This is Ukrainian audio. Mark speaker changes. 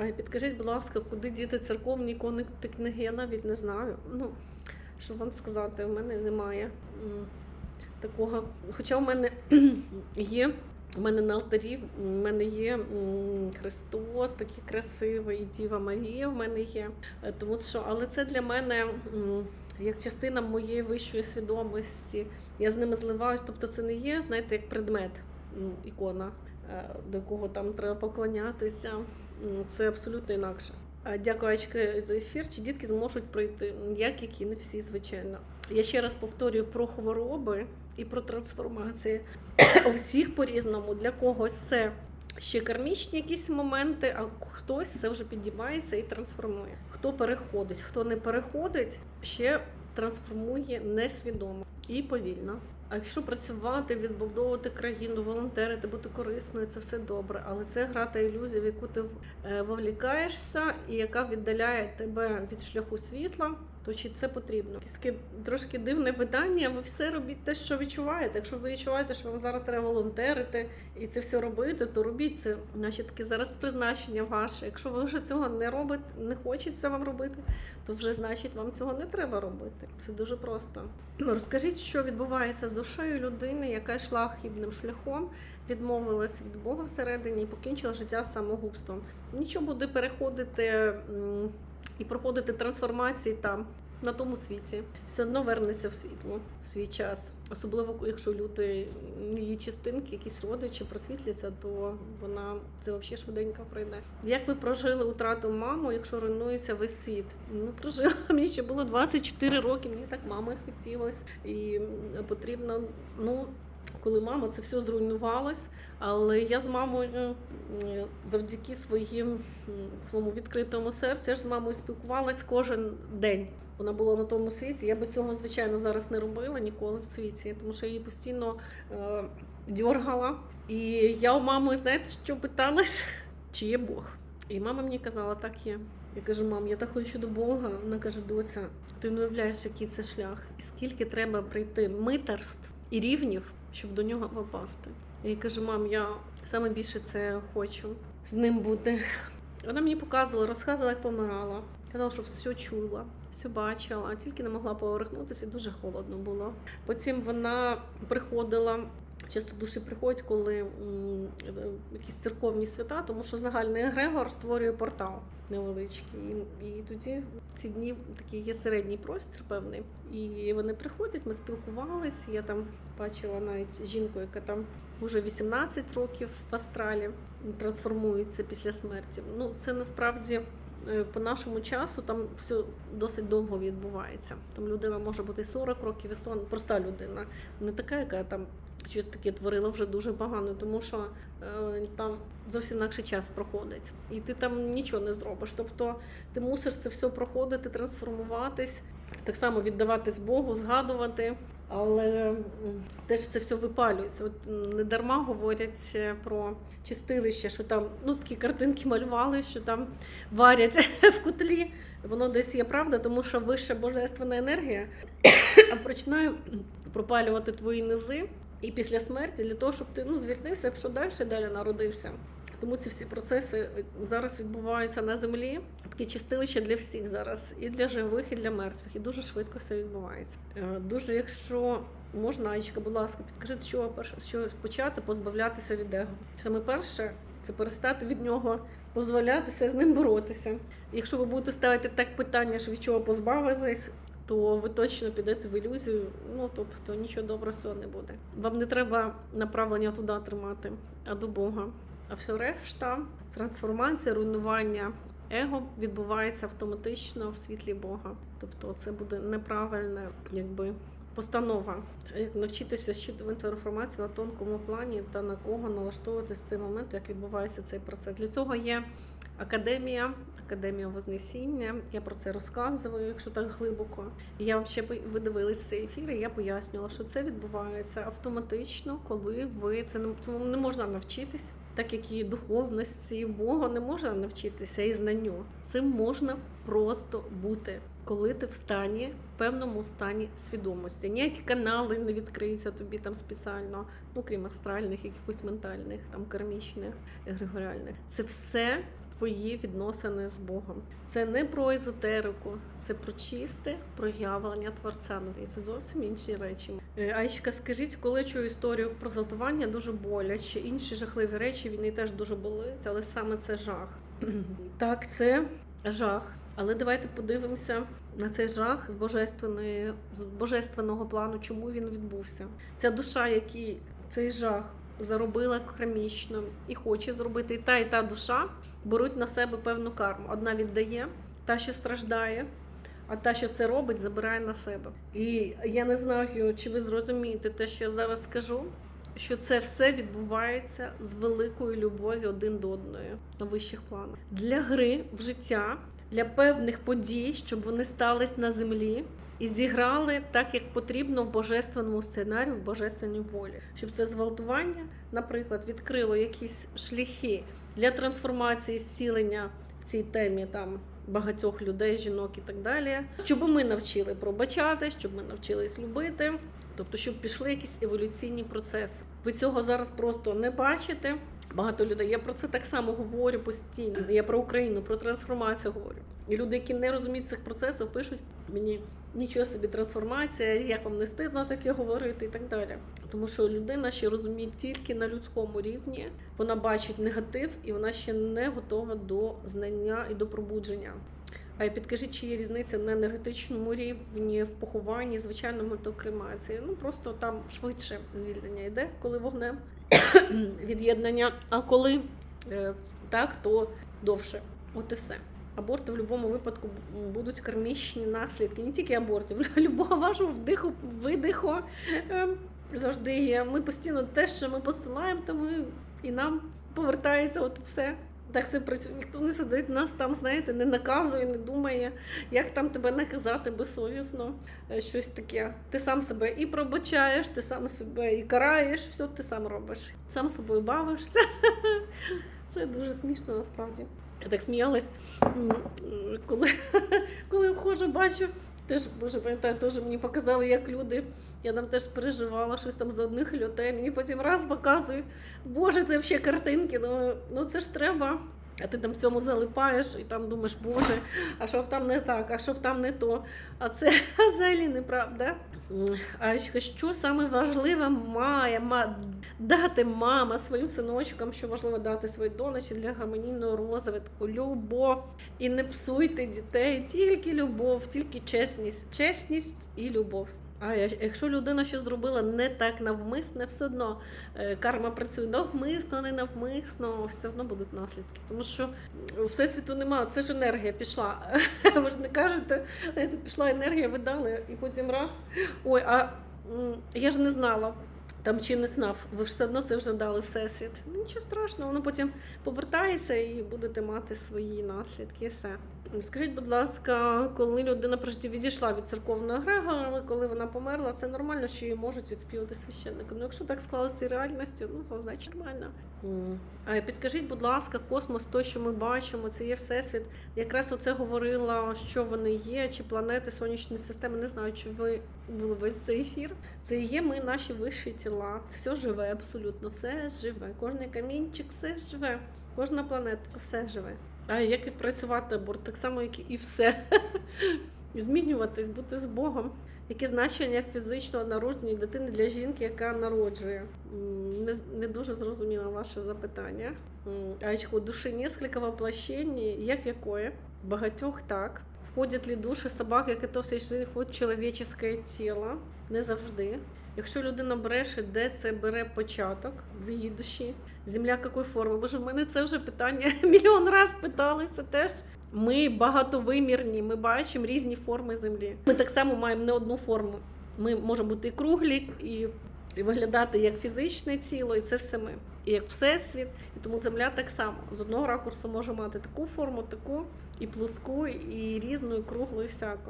Speaker 1: Ай, підкажіть, будь ласка, куди діти церковні та книги? Я навіть не знаю. Ну, що вам сказати, у мене немає такого. Хоча у мене є. У мене на алтарі у мене є Христос, такий красивий, і Діва Марія в мене є. Е, Тому що, але це для мене як частина моєї вищої свідомості. Я з ними зливаюсь. Тобто це не є, знаєте, як предмет ікона, е, до якого там треба поклонятися. Це абсолютно інакше. Е, Дякую, Ачки, за ефір. Чи дітки зможуть пройти? Як які не всі, звичайно. Я ще раз повторюю про хвороби і про трансформації. У всіх по-різному. Для когось це ще кармічні якісь моменти, а хтось це вже підіймається і трансформує. Хто переходить, хто не переходить, ще трансформує несвідомо і повільно. А якщо працювати, відбудовувати країну, волонтерити, бути корисною, це все добре. Але це гра та ілюзія, в яку ти е, вовлікаєшся, і яка віддаляє тебе від шляху світла. То чи це потрібно? Таке трошки дивне питання. Ви все робіть те, що відчуваєте. Якщо ви відчуваєте, що вам зараз треба волонтерити і це все робити, то робіть це. Наші таке зараз призначення ваше. Якщо ви вже цього не робите, не хочеться вам робити, то вже значить вам цього не треба робити. Це дуже просто. Розкажіть, що відбувається з душею людини, яка йшла хибним шляхом, відмовилась від Бога всередині і покінчила життя самогубством. Нічого буде переходити і проходити трансформації там. На тому світі все одно вернеться в світло в свій час, особливо якщо люди її частинки, якісь родичі просвітляться, то вона це взагалі швиденько пройде. Як ви прожили утрату маму, якщо руйнується весь світ? Ну прожила мені ще було 24 роки. Мені так мами хотілося, і потрібно. Ну коли мама це все зруйнувалось, але я з мамою завдяки своїм своєму відкритому серцю я ж з мамою спілкувалась кожен день. Вона була на тому світі. Я би цього, звичайно, зараз не робила ніколи в світі, тому що я її постійно е, дьоргала. І я у мами, знаєте, що питалась? Чи є Бог? І мама мені казала, так є. Я кажу, мам, я так хочу до Бога. Вона каже, доця, ти не уявляєш, який це шлях, і скільки треба пройти митерств і рівнів, щоб до нього попасти. Я їй кажу, мам, я саме більше це хочу з ним бути. Вона мені показувала, розказувала, як помирала. Казала, що все чула, все бачила, тільки не могла повернутися, і дуже холодно було. Потім вона приходила. Часто душі приходять, коли м, якісь церковні свята, тому що загальний егрегор створює портал невеличкий. І, і тоді ці дні такий є середній простір певний. І вони приходять, ми спілкувалися. Я там бачила навіть жінку, яка там вже 18 років в астралі трансформується після смерті. Ну, це насправді е, по нашому часу там все досить довго відбувається. Там людина може бути 40 років, і сон, проста людина, не така, яка там щось таке творила вже дуже погано, тому що е, там зовсім інакший час проходить, і ти там нічого не зробиш. Тобто ти мусиш це все проходити, трансформуватись, так само віддаватись Богу, згадувати. Але теж це все випалюється. От не дарма говорять е, про чистилище, що там ну такі картинки малювали, що там варять в котлі. Воно десь є правда, тому що вища божественна енергія починає пропалювати твої низи і після смерті для того, щоб ти ну звільнився, що далі далі народився. Тому ці всі процеси зараз відбуваються на землі. Такі чистилища для всіх зараз, і для живих, і для мертвих. І дуже швидко все відбувається. Е, Дуже, якщо можна, Аїчка, будь ласка, підкажіть, що що почати позбавлятися від его. Саме перше це перестати від нього дозволятися з ним боротися. Якщо ви будете ставити так питання, що від чого позбавитись, то ви точно підете в ілюзію. Ну тобто нічого доброго не буде. Вам не треба направлення туди тримати, а до Бога. А все решта, трансформація, руйнування его відбувається автоматично в світлі Бога. Тобто, це буде неправильне, якби. Постанова, як навчитися щитувати інформацію на тонкому плані та на кого налаштовуватись в цей момент, як відбувається цей процес. Для цього є академія, академія Вознесіння. Я про це розказую, якщо так глибоко. Я вам ще ви дивились цей ефір, і я пояснювала, що це відбувається автоматично, коли ви це не можна навчитись, так як і духовності, Бога не можна навчитися і знанню. Цим можна просто бути, коли ти в стані, в певному стані свідомості. Ніякі канали не відкриються тобі там спеціально, ну крім астральних, якихось ментальних, там кармічних, егрегоріальних. Це все твої відносини з Богом. Це не про езотерику, це про чисте проявлення творця. І це зовсім інші речі. Е, Айчка, скажіть, коли чую історію про зґвалтування, дуже боляче. Інші жахливі речі війни теж дуже болить, але саме це жах. Так, це жах. Але давайте подивимося на цей жах з божественної з божественного плану, чому він відбувся. Ця душа, який цей жах заробила кармічно і хоче зробити, і та, і та душа беруть на себе певну карму. Одна віддає, та, що страждає, а та, що це робить, забирає на себе. І я не знаю, чи ви зрозумієте те, що я зараз скажу. Що це все відбувається з великою любов'ю один до одної на вищих планах для гри в життя, для певних подій, щоб вони стались на землі і зіграли так, як потрібно в божественному сценарію, в божественній волі, щоб це зґвалтування, наприклад, відкрило якісь шляхи для трансформації, зцілення в цій темі там. Багатьох людей, жінок і так далі, щоб ми навчили пробачати, щоб ми навчились любити, тобто, щоб пішли якісь еволюційні процеси. Ви цього зараз просто не бачите. Багато людей. Я про це так само говорю постійно. Я про Україну, про трансформацію говорю. І люди, які не розуміють цих процесів, пишуть мені нічого собі трансформація, як вам не стидно таке говорити і так далі. Тому що людина ще розуміє тільки на людському рівні, вона бачить негатив і вона ще не готова до знання і до пробудження. А підкажіть, чи є різниця на енергетичному рівні в похованні, звичайному то кремації. Ну просто там швидше звільнення йде, коли вогнем від'єднання. А коли е, так, то довше. От і все. Аборти в будь-якому випадку будуть кармічні наслідки, не тільки абортів, любого вашого вдиху, видиху е, завжди є. Ми постійно те, що ми посилаємо, то ми і нам повертається от все. Так це працює. Ніхто не сидить нас там, знаєте, не наказує, не думає, як там тебе наказати безсовісно. е, Щось таке. Ти сам себе і пробачаєш, ти сам себе і караєш, все ти сам робиш. Сам собою бавишся. Це дуже смішно насправді. Я так сміялась, коли, коли вхожу, бачу. Теж боже, пам'ятаю, теж мені показали, як люди. Я там теж переживала щось там за одних людей. Мені потім раз показують. Боже, це взагалі картинки. Ну, ну це ж треба. А ти там в цьому залипаєш і там думаєш, боже, а що б там не так, а що б там не то. А це взагалі неправда. А що саме важливе має ма- дати мама своїм синочкам, що важливо дати своїй донечці для гармонійного розвитку, любов. І не псуйте дітей, тільки любов, тільки чесність, чесність і любов. А якщо людина щось зробила не так навмисне, все одно е, карма працює навмисно, не навмисно, все одно будуть наслідки. Тому що всесвіту немає, це ж енергія пішла. Ви ж не кажете, пішла енергія, ви дали, і потім раз. Ой, а я ж не знала. Там чи не знав, ви ж все одно це вже дали всесвіт. Ну, Нічого страшного, воно потім повертається і будете мати свої наслідки. і Все. Скажіть, будь ласка, коли людина прежде відійшла від церковного грега, але коли вона померла, це нормально, що її можуть відспівати священникам. Ну, якщо так склалося в реальності, ну то значить нормально. А підкажіть, будь ласка, космос, то, що ми бачимо, це є всесвіт. Якраз оце говорила, що вони є, чи планети сонячної системи. Не знаю, чи ви весь цей ефір. Це є ми, наші вищі тіла. Все живе, абсолютно, все живе. Кожний камінчик, все живе. Кожна планета, все живе. А як відпрацювати аборт? Так само, як і все. Змінюватись, бути з Богом. Яке значення фізичного народження дитини для жінки, яка народжує? Не, не дуже зрозуміла ваше запитання. У души несколько воплощений, як якое? Багатьох так. Входять ли душі собак, як то все ж входить чоловіче тіло? Не завжди. Якщо людина бреше, де це бере початок в її душі? Земля якої форми? Боже, в мене це вже питання мільйон раз питалися теж. Ми багатовимірні, ми бачимо різні форми землі. Ми так само маємо не одну форму. Ми можемо бути і круглі, і, і виглядати як фізичне тіло, і це все ми. І як всесвіт. І тому земля так само. З одного ракурсу може мати таку форму, таку, і плоску, і різну, і круглу, і всяку.